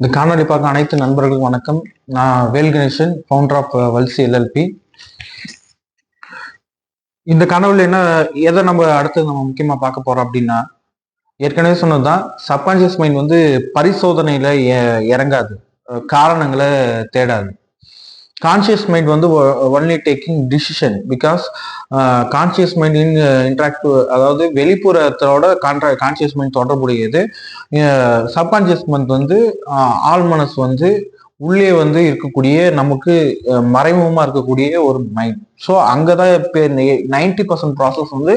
இந்த காணொலி பார்க்க அனைத்து நண்பர்களுக்கும் வணக்கம். நான் Vel Ganesan founder of uh, வல்சி எல்எல்பி இந்த கனவுல என்ன எதை நம்ம அடுத்து நம்ம முக்கியமா பார்க்க போறோம் அப்படின்னா ஏற்கனவே சொன்னதுதான் சப்கான்சியஸ் மைண்ட் வந்து பரிசோதனையில இறங்காது. காரணங்களை தேடாது. கான்சியஸ் மைண்ட் வந்து only taking decision because conscious mind in interact அதாவது வெளிப்புறத்தோட கான்ட்ரா கான்சியஸ் மைண்ட் தொடர்புடையது. சப்கான்சியஸ் மைண்ட் வந்து ஆள் மனசு வந்து உள்ளே வந்து இருக்கக்கூடிய நமக்கு மறைமுகமாக இருக்கக்கூடிய ஒரு மைண்ட் ஸோ அங்கே தான் இப்போ நைன்டி பர்சன்ட் ப்ராசஸ் வந்து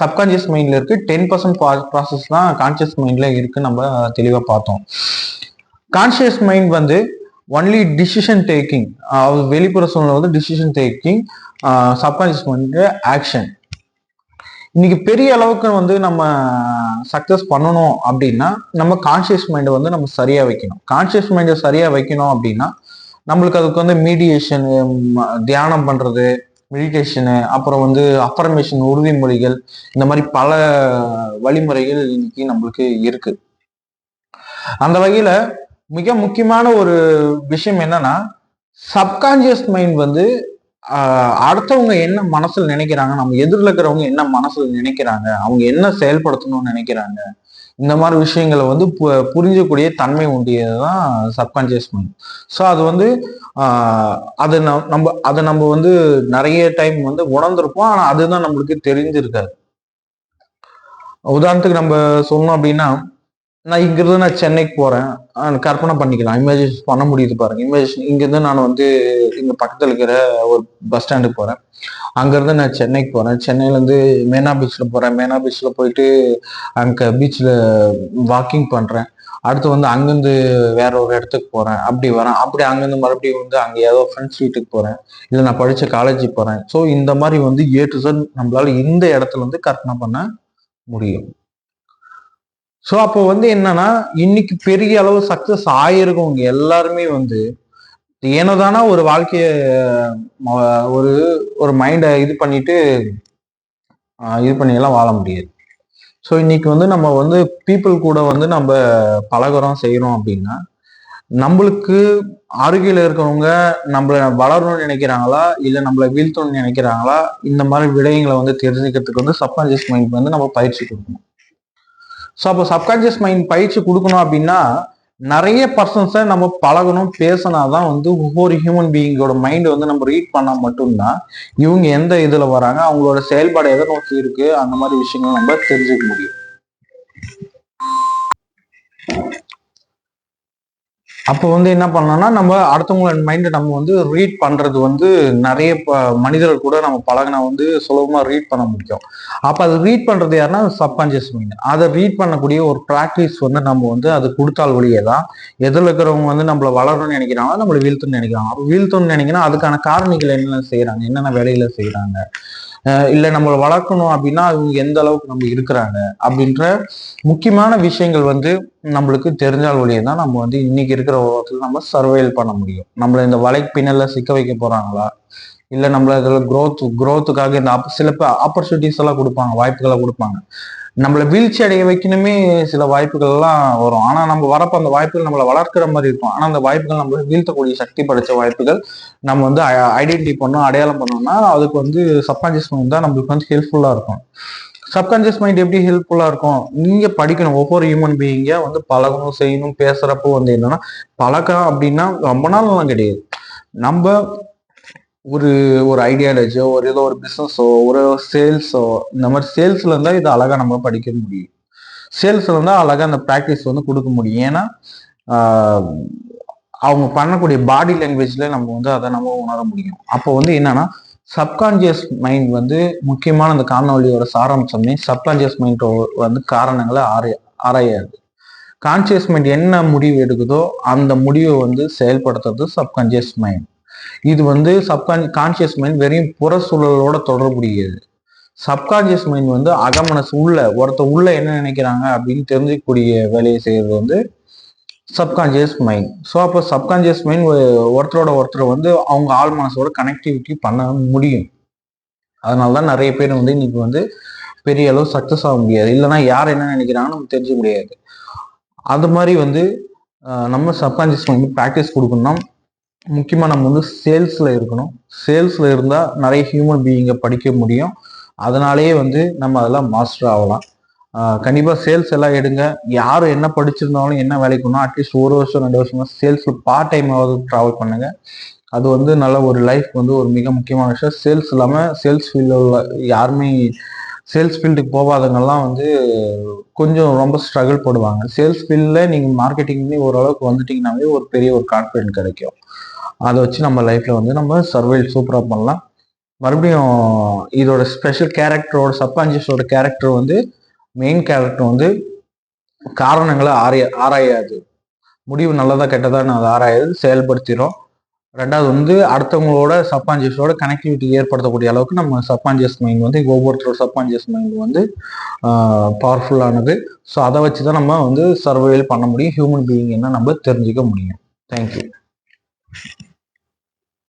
சப்கான்சியஸ் மைண்டில் இருக்குது டென் பர்சன்ட் ப்ராசஸ் தான் கான்சியஸ் மைண்டில் இருக்குது நம்ம தெளிவாக பார்த்தோம். கான்சியஸ் மைண்ட் வந்து ஒன்லி டிசிஷன் டேக்கிங் வெளிப்புற சூழ்நிலை வந்து decision taking subconscious mind action இன்னைக்கு பெரிய அளவுக்கு வந்து நம்ம சக்சஸ் பண்ணணும் அப்படின்னா நம்ம கான்சியஸ் மைண்டை வந்து நம்ம சரியாக வைக்கணும். கான்சியஸ் மைண்டை சரியாக வைக்கணும் அப்படின்னா நம்மளுக்கு அதுக்கு வந்து மீடியேஷன் தியானம் பண்ணுறது மெடிடேஷனு அப்புறம் வந்து அஃபர்மேஷன் உறுதிமொழிகள் இந்த மாதிரி பல வழிமுறைகள் இன்னைக்கு நம்மளுக்கு இருக்கு. அந்த வகையில மிக முக்கியமான ஒரு விஷயம் என்னன்னா சப்கான்சியஸ் மைண்ட் வந்து அடுத்தவங்க என்ன மனசுல நினைக்கிறாங்க நம்ம எதிரில் இருக்கிறவங்க என்ன மனசுல நினைக்கிறாங்க அவங்க என்ன செயல்படுத்தணும்னு நினைக்கிறாங்க இந்த மாதிரி விஷயங்களை வந்து பு- புரிஞ்சக்கூடிய தன்மை உண்டியதுதான் சப்கான்சியஸ் மைண்ட் ஸோ அது வந்து அது நம்- நம்ம அதை நம்ம வந்து நிறைய டைம் வந்து உணர்ந்திருப்போம். ஆனால் அதுதான் நம்மளுக்கு தெரிஞ்சிருக்காது. உதாரணத்துக்கு நம்ம சொன்னோம் அப்படின்னா நான் இங்கிருந்து நான் சென்னைக்கு போறேன். கற்பனை பண்ணிக்கலாம். இமேஜின் பண்ண முடியுது பாருங்க. இமேஜின் இங்கிருந்து நான் வந்து இங்க பக்கத்துல இருக்கிற ஒரு பஸ் ஸ்டாண்டுக்கு போறேன். அங்கிருந்து நான் சென்னைக்கு போறேன். சென்னையில இருந்து மேனா பீச்ல போறேன். மேனா பீச்ல போயிட்டு அங்க பீச்ல வாக்கிங் பண்றேன். அடுத்து வந்து அங்கிருந்து வேற ஒரு இடத்துக்கு போறேன். அப்படி வரேன். அப்படி அங்கிருந்து மறுபடியும் வந்து அங்க ஏதோ ஃப்ரெண்ட்ஸ் வீட்டுக்கு போறேன். இல்லை நான் படிச்ச காலேஜுக்கு போறேன். ஸோ இந்த மாதிரி வந்து ஏ டு நம்மளால இந்த இடத்துல வந்து கற்பனை பண்ண முடியும். ஸோ அப்போ வந்து என்னன்னா இன்னைக்கு பெரிய அளவு சக்சஸ் ஆயிருக்கவங்க எல்லாருமே வந்து ஏனோதானா ஒரு வாழ்க்கைய ஒரு ஒரு மைண்டை இது பண்ணிட்டு இது பண்ணியெல்லாம் வாழ முடியாது. ஸோ இன்னைக்கு வந்து நம்ம வந்து பீப்புள் கூட வந்து நம்ம பழகுறோம் செய்கிறோம் அப்படின்னா நம்மளுக்கு அருகில் இருக்கிறவங்க நம்மளை வளரணும்னு நினைக்கிறாங்களா? இல்லை நம்மளை வீழ்த்தணும்னு நினைக்கிறாங்களா? இந்த மாதிரி விடயங்களை வந்து தெரிஞ்சுக்கிறதுக்கு வந்து சப்கான்சியஸ் மைண்ட் வந்து நம்ம பயிற்சி கொடுக்கணும். ஸோ அப்போ சப்கான்சியஸ் மைண்ட் பயிற்சி கொடுக்கணும் அப்படின்னா நிறைய பர்சன்ஸை நம்ம பழகணும் பேசினா தான் வந்து ஒவ்வொரு ஹியூமன் பீயிங்கோட மைண்ட் வந்து நம்ம ரீட் பண்ணால் மட்டும்தான் இவங்க எந்த இதில் வராங்க அவங்களோட செயல்பாடு எதை நோக்கி இருக்கு அந்த மாதிரி விஷயங்கள் நம்ம தெரிஞ்சுக்க முடியும். அப்போ வந்து என்ன பண்ணோம்னா நம்ம அடுத்தவங்களோட மைண்டை நம்ம வந்து ரீட் பண்ணுறது வந்து நிறைய ப- மனிதர்கள் கூட நம்ம பழகினா வந்து சுலபமாக ரீட் பண்ண முடியும். அப்போ அது ரீட் பண்ணுறது யாருன்னா சப்கான்சியஸ் மைண்ட் அதை ரீட் பண்ணக்கூடிய ஒரு ப்ராக்டிஸ் வந்து நம்ம வந்து அது கொடுத்தால் வழியே தான் எதில் இருக்கிறவங்க வந்து நம்மளை வளரணும்னு நினைக்கிறாங்க நம்மள வீழ்த்துன்னு நினைக்கிறாங்க. அப்போ வீழ்த்தணும்னு நினைக்கிறா அதுக்கான காரணிகள் என்னென்ன செய்கிறாங்க என்னென்ன வேலையில் செய்கிறாங்க இல்லை நம்மளை வளர்க்கணும் அப்படின்னா அவங்க எந்த அளவுக்கு நம்ம இருக்கிறாங்க அப்படின்ற முக்கியமான விஷயங்கள் வந்து நம்மளுக்கு தெரிஞ்சால் வழியே தான் நம்ம வந்து இன்னைக்கு இருக்கிற உலகத்தில் நம்ம சர்வைல் பண்ண முடியும். நம்மளை இந்த வலைக்கு சிக்க வைக்க போறாங்களா? இல்லை நம்மள இதில் க்ரோத் க்ரோத்துக்காக இந்த சில ஆப்பர்ச்சுனிட்டிஸ் எல்லாம் கொடுப்பாங்க வாய்ப்புகளை கொடுப்பாங்க. நம்மளை வீழ்ச்சி அடைய வைக்கணுமே சில வாய்ப்புகள் எல்லாம் வரும். ஆனா நம்ம வரப்ப அந்த வாய்ப்புகள் நம்மளை வளர்க்கிற மாதிரி இருக்கும். ஆனா அந்த வாய்ப்புகள் நம்ம வீழ்த்தக்கூடிய சக்தி படைச்ச வாய்ப்புகள் நம்ம வந்து ஐடென்டிட்டி பண்ணோம் அடையாளம் பண்ணோம்னா அதுக்கு வந்து சப்கான்சியஸ் மைண்ட் தான் நம்மளுக்கு வந்து ஹெல்ப்ஃபுல்லா இருக்கும். சப்கான்சியஸ் மைண்ட் எப்படி ஹெல்ப்ஃபுல்லா இருக்கும்? நீங்க படிக்கணும். ஒவ்வொரு ஹியூமன் பீயிங்க வந்து பழகணும் செய்யணும் பேசுறப்போ வந்து என்னன்னா பழக்கம் அப்படின்னா ரொம்ப நாள்லாம் கிடையாது. நம்ம ஒரு ஒரு ஐடியாலஜியோ ஒரு ஏதோ ஒரு பிஸ்னஸோ ஒரு சேல்ஸோ இந்த மாதிரி சேல்ஸ்ல இருந்தா இது அழகா நம்ம படிக்க முடியும். சேல்ஸ்ல இருந்தா அழகா அந்த ப்ராக்டிஸ் வந்து கொடுக்க முடியும். ஏன்னா அவங்க பண்ணக்கூடிய பாடி லாங்குவேஜ்ல நம்ம வந்து அதை நம்ம உணர முடியும். அப்போ வந்து என்னன்னா சப்கான்சியஸ் மைண்ட் வந்து முக்கியமான அந்த காணொலியோட சாராம்சமே சப்கான்சியஸ் மைண்ட் வந்து காரணங்களை ஆராய ஆராயாது. கான்சியஸ் மைண்ட் என்ன முடிவு எடுக்குதோ அந்த முடிவை வந்து செயல்படுத்துறது சப்கான்சியஸ் மைண்ட் இது வந்து சப்கான் கான்சியஸ் மைண்ட் வெறும் புற சூழலோட தொடர்புடையது. சப்கான்சியஸ் மைண்ட் வந்து அகமனசு உள்ள ஒருத்தர் உள்ள என்ன நினைக்கிறாங்க அப்படின்னு தெரிஞ்சுக்கக்கூடிய வேலையை செய்யறது வந்து சப்கான்சியஸ் மைண்ட் ஸோ அப்போ சப்கான்சியஸ் மைண்ட் ஒருத்தரோட ஒருத்தர் வந்து அவங்க ஆள் மனசோட கனெக்டிவிட்டி பண்ண முடியும். அதனால தான் நிறைய பேர் வந்து இன்னைக்கு வந்து பெரிய அளவு சக்ஸஸ் ஆக முடியாது. இல்லைன்னா யார் என்ன நினைக்கிறாங்கன்னு நமக்கு தெரிஞ்சுக்க முடியாது. அது மாதிரி வந்து நம்ம சப்கான்சியஸ் மைண்ட் ப்ராக்டிஸ் கொடுக்கணும்னா முக்கியமாக நம்ம வந்து சேல்ஸில் இருக்கணும். சேல்ஸில் இருந்தால் நிறைய ஹியூமன் பீயிங்கை படிக்க முடியும். அதனாலேயே வந்து நம்ம அதெல்லாம் மாஸ்டர் ஆகலாம். கண்டிப்பாக சேல்ஸ் எல்லாம் எடுங்க. யார் என்ன படிச்சிருந்தாலும் என்ன வேலைக்கு வேணும் அட்லீஸ்ட் ஒரு வருஷம் ரெண்டு வருஷமா சேல்ஸில் பார்ட் டைமாவது ட்ராவல் பண்ணுங்க. அது வந்து நல்ல ஒரு லைஃப் வந்து ஒரு மிக முக்கியமான விஷயம். சேல்ஸ் இல்லாமல் சேல்ஸ் ஃபீல்டில் உள்ள யாருமே சேல்ஸ் ஃபீல்டுக்கு போகாதவங்கெல்லாம் வந்து கொஞ்சம் ரொம்ப ஸ்ட்ரகிள் போடுவாங்க. சேல்ஸ் ஃபீல்டில் நீங்கள் மார்க்கெட்டிங்லேயும் ஓரளவுக்கு வந்துட்டிங்கனாவே ஒரு பெரிய ஒரு கான்ஃபிடென்ட் கிடைக்கும். அதை வச்சு நம்ம லைஃப்பில் வந்து நம்ம சர்வைல் சூப்பராக பண்ணலாம். மறுபடியும் இதோட ஸ்பெஷல் கேரக்டரோட சப்கான்சியஸோட கேரக்டர் வந்து மெயின் கேரக்டர் வந்து காரணங்களை ஆராய ஆராயாது. முடிவு நல்லதா கெட்டதான்னு அதை ஆராயாது செயல்படுத்திடும் ரெண்டாவது வந்து அடுத்தவங்களோட சப்கான்சியஸோட கனெக்டிவிட்டி ஏற்படுத்தக்கூடிய அளவுக்கு நம்ம சப்கான்சியஸ் மைண்ட் வந்து ஒவ்வொருத்தரோட சப்கான்சியஸ் மைண்ட் வந்து பவர்ஃபுல்லானது ஸோ அதை வச்சு தான் நம்ம வந்து சர்வைவல் பண்ண முடியும். ஹியூமன் பீயிங் என்ன நம்ம தெரிஞ்சுக்க முடியும். தேங்க்யூ